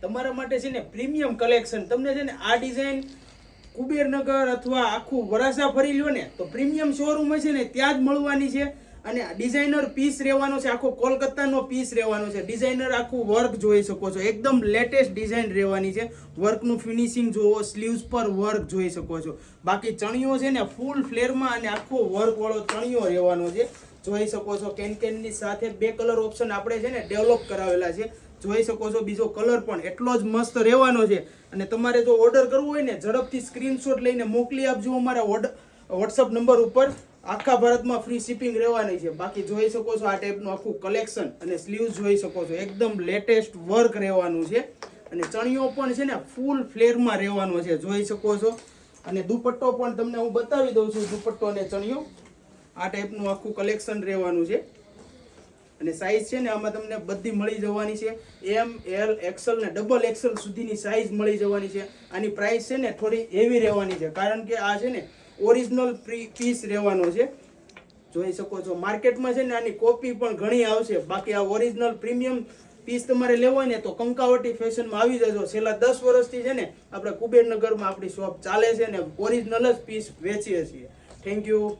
તમારા માટે છે ને પ્રીમિયમ કલેક્શન. તમને છે ને આ ડિઝાઇન કુબેરનગર અથવા આખું વરાસા ફરી લ્યો ને, તો પ્રીમિયમ શોરૂમ છે ને ત્યાં જ મળવાની છે. અને ડિઝાઇનર પીસ રહેવાનો છે, આખો કોલકાતાનો પીસ રહેવાનો છે. ડિઝાઇનર આખું વર્ક જોઈ શકો છો. એકદમ લેટેસ્ટ ડિઝાઇન રહેવાની છે. વર્કનું ફિનિશિંગ જોવો સ્લીવ્સ પર વર્ક જોઈ શકો છો. બાકી ચણિયો છે ને ફૂલ ફ્લેરમાં અને આખો વર્કવાળો ચણિયો રહેવાનો છે. જોઈ શકો છો કેન કેનની સાથે બે કલર ઓપ્શન આપણે છે ને ડેવલપ કરાવેલા છે. જોઈ શકો છો બીજો કલર પણ એટલો જ મસ્ત રહેવાનો છે. અને તમારે જો ઓર્ડર કરવો હોય ને, ઝડપથી સ્ક્રીનશોટ લઈને મોકલી આપજો અમારા વોટ્સઅપ નંબર ઉપર. આખા ભારતમાં ફ્રી શિપિંગ રહેવાની છે. બાકી જોઈ શકો છો આ ટાઈપનું આખું કલેક્શન અને સ્લીવ્સ જોઈ શકો છો. એકદમ લેટેસ્ટ વર્ક રહેવાનું છે. અને ચણિયો પણ છે ને ફૂલ ફ્લેરમાં રહેવાનો છે. જોઈ શકો છો. અને દુપટ્ટો પણ તમને હું બતાવી દઉં છું, દુપટ્ટો અને ચણિયો. આ ટાઈપનું આખું કલેક્શન રહેવાનું છે. અને સાઈઝ છે ને આમાં તમને બધી મળી જવાની છે. એમ એલ એક્સલ ને ડબલ એક્સલ સુધીની સાઈઝ મળી જવાની છે. આની પ્રાઇસ છે ને થોડી હેવી રહેવાની છે. કારણ કે આ છે ને ઓરિજિનલ પીસ રહેવાનો છે. જોઈ શકો છો. માર્કેટમાં છે ને આની કોપી પણ ઘણી આવશે. બાકી આ ઓરિજિનલ પ્રીમિયમ પીસ તમારે લેવો હોય ને તો કંકાવટી ફેશનમાં આવી જજો. છેલ્લા દસ વર્ષથી છે ને આપણે કુબેરનગરમાં આપણી શોપ ચાલે છે ને ઓરિજિનલ જ પીસ વેચીએ છીએ. Thank you